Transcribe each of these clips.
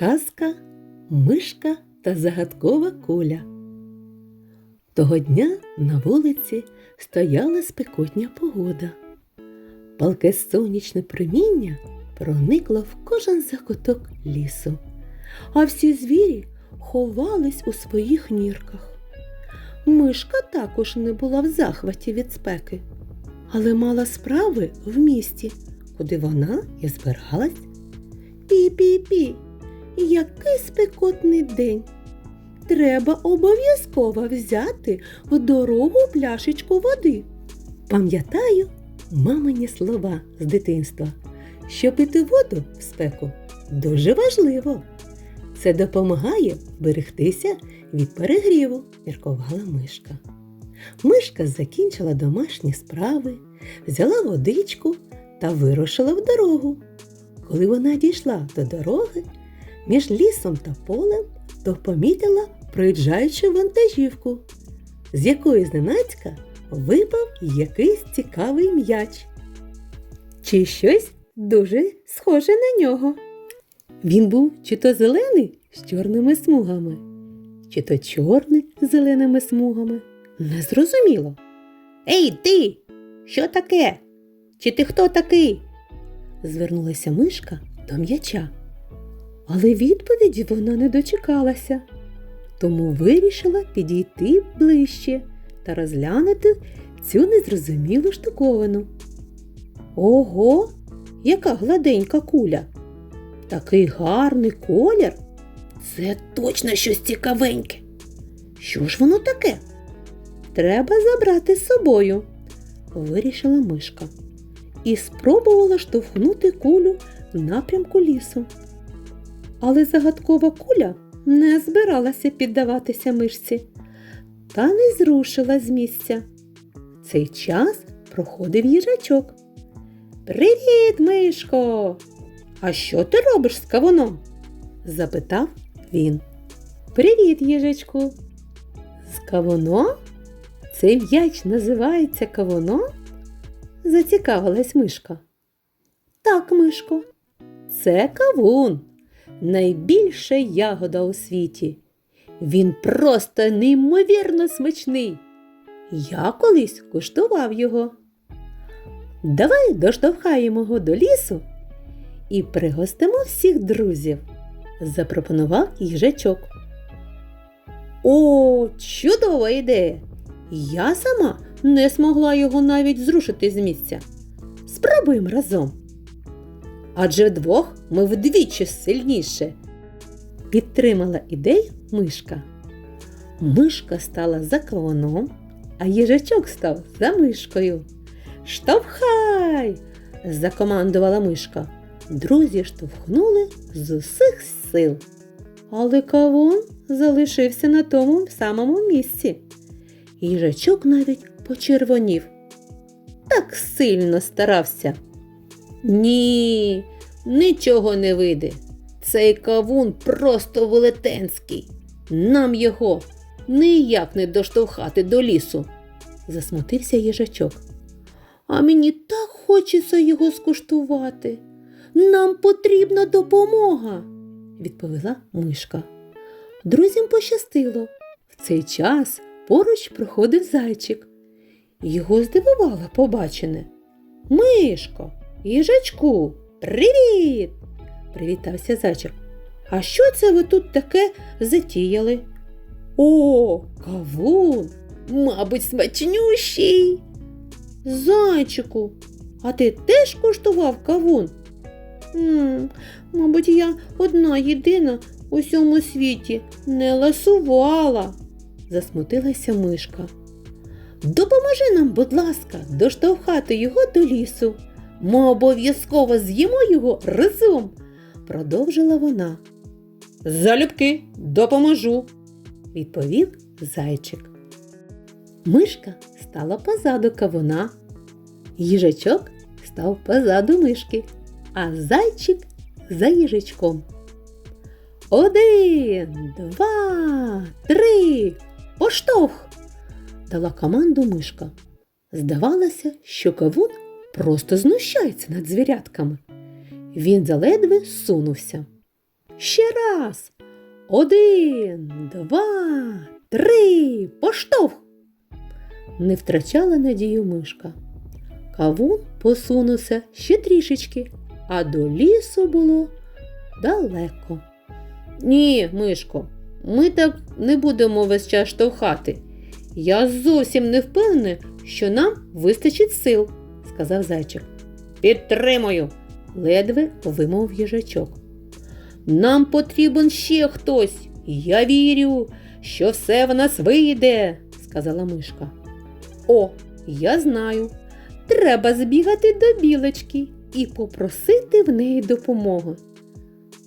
Казка Мишка та загадкова куля. Того дня на вулиці стояла спекотня погода. Палке сонячне проміння проникло в кожен закуток лісу, а всі звірі ховались у своїх нірках. Мишка також не була в захваті від спеки, але мала справи в місті, куди вона і збиралась. Пі-пі-пі, який спекотний день. Треба обов'язково взяти в дорогу пляшечку води. Пам'ятаю мамині слова з дитинства, що пити воду в спеку дуже важливо. Це допомагає берегтися від перегріву, міркувала мишка. Мишка закінчила домашні справи, взяла водичку та вирушила в дорогу. Коли вона дійшла до дороги, між лісом та полем, то помітила проїжджаючу вантажівку, з якої зненацька випав якийсь цікавий м'яч. Чи щось дуже схоже на нього. Він був чи то зелений з чорними смугами, чи то чорний з зеленими смугами. Незрозуміло. Ей, ти! Що таке? Чи ти хто такий? звернулася мишка до м'яча. Але відповіді вона не дочекалася, тому вирішила підійти ближче та розглянути цю незрозумілу штуковину. Ого, яка гладенька куля! Такий гарний колір. Це точно щось цікавеньке. Що ж воно таке? Треба забрати з собою, вирішила мишка і спробувала штовхнути кулю в напрямку лісу. Але загадкова куля не збиралася піддаватися мишці та не зрушила з місця. Цей час проходив їжачок. Привіт, мишко! А що ти робиш з кавуном? запитав він. Привіт, їжачку. З кавуном? Цей м'яч називається кавуном? зацікавилась мишка. Так, мишко, це кавун, найбільша ягода у світі. Він просто неймовірно смачний. Я колись куштував його. Давай доштовхаємо його до лісу і пригостимо всіх друзів, запропонував їжачок. О, чудова ідея! Я сама не змогла його навіть зрушити з місця. Спробуємо разом. Адже вдвох ми вдвічі сильніше. Підтримала ідею мишка. Мишка стала за кавуном, а їжачок став за мишкою. Штовхай! закомандувала мишка. Друзі штовхнули з усіх сил. Але кавун залишився на тому самому місці. Їжачок навіть почервонів. Так сильно старався. Ні, нічого не вийде. Цей кавун просто велетенський. Нам його ніяк не доштовхати до лісу, засмутився їжачок. А мені так хочеться його скуштувати. Нам потрібна допомога, відповіла мишка. Друзям пощастило. В цей час поруч проходив зайчик. Його здивувало побачене. Мишко, їжачку, привіт! привітався зайчик. А що це ви тут таке затіяли? О, кавун, мабуть, смачнющий. Зайчику, а ти теж куштував кавун? м мабуть, я одна єдина у всьому світі не ласувала, засмутилася мишка. Допоможи нам, будь ласка, доштовхати його до лісу. Ми обов'язково з'їмо його разом, продовжила вона. Залюбки допоможу, відповів зайчик. Мишка стала позаду кавуна, їжачок став позаду мишки, а зайчик за їжачком. Один, два, три, поштовх! дала команду мишка. Здавалося, що кавун просто знущається над звірятками. Він заледве сунувся. Ще раз. Один, два, три. Поштовх. Не втрачала надію мишка. Кавун посунувся ще трішечки, а до лісу було далеко. Ні, Мишко, ми так не будемо весь час штовхати. Я зовсім не впевнений, що нам вистачить сил, сказав зайчик. Підтримую, ледве вимовив їжачок. Нам потрібен ще хтось. Я вірю, що все в нас вийде, сказала мишка. О, я знаю. Треба збігати до білочки і попросити в неї допомоги.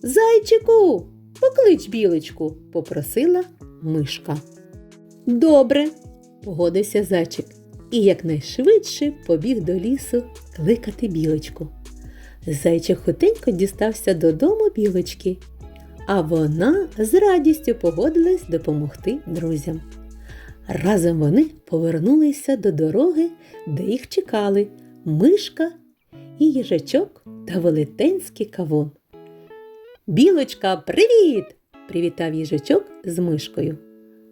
Зайчику, поклич білочку, попросила мишка. Добре, погодився зайчик і якнайшвидше побіг до лісу кликати білочку. Зайчик хутенько дістався додому білочки, а вона з радістю погодилась допомогти друзям. Разом вони повернулися до дороги, де їх чекали мишка і їжачок та велетенський кавун. Білочка, привіт! привітав їжачок з мишкою.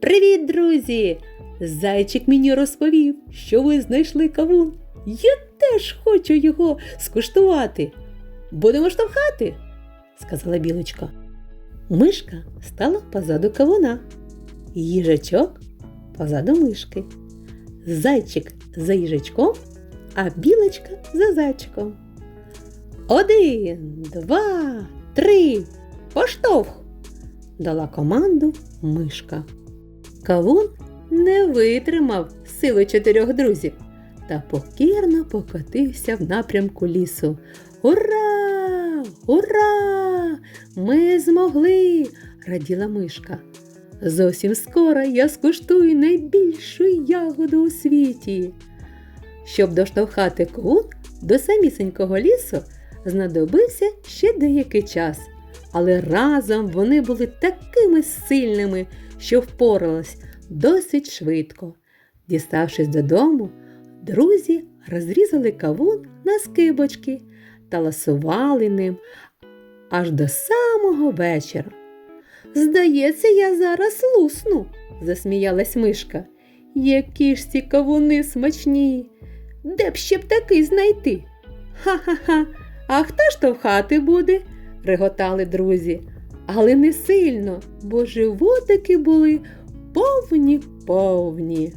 Привіт, друзі! Зайчик мені розповів, що ви знайшли кавун. Я теж хочу його скуштувати. Будемо штовхати, сказала білочка. Мишка стала позаду кавуна, їжачок позаду мишки. Зайчик за їжачком, а білочка за зайчиком. Один, два, три. Поштовх! дала команду мишка. Кавун не витримав сили чотирьох друзів та покірно покотився в напрямку лісу. Ура! Ура! Ми змогли! раділа мишка. Зовсім скоро я скуштую найбільшу ягоду у світі. Щоб доштовхати кавун до самісінького лісу, знадобився ще деякий час, але разом вони були такими сильними, що впорались досить швидко. Діставшись додому, друзі розрізали кавун на скибочки та ласували ним аж до самого вечора. Здається, я зараз лусну, засміялась мишка. Які ж ці кавуни смачні. Де б ще б такий знайти? Ха-ха-ха, а хто ж товхати буде? реготали друзі. Але не сильно, бо животики були повні повні.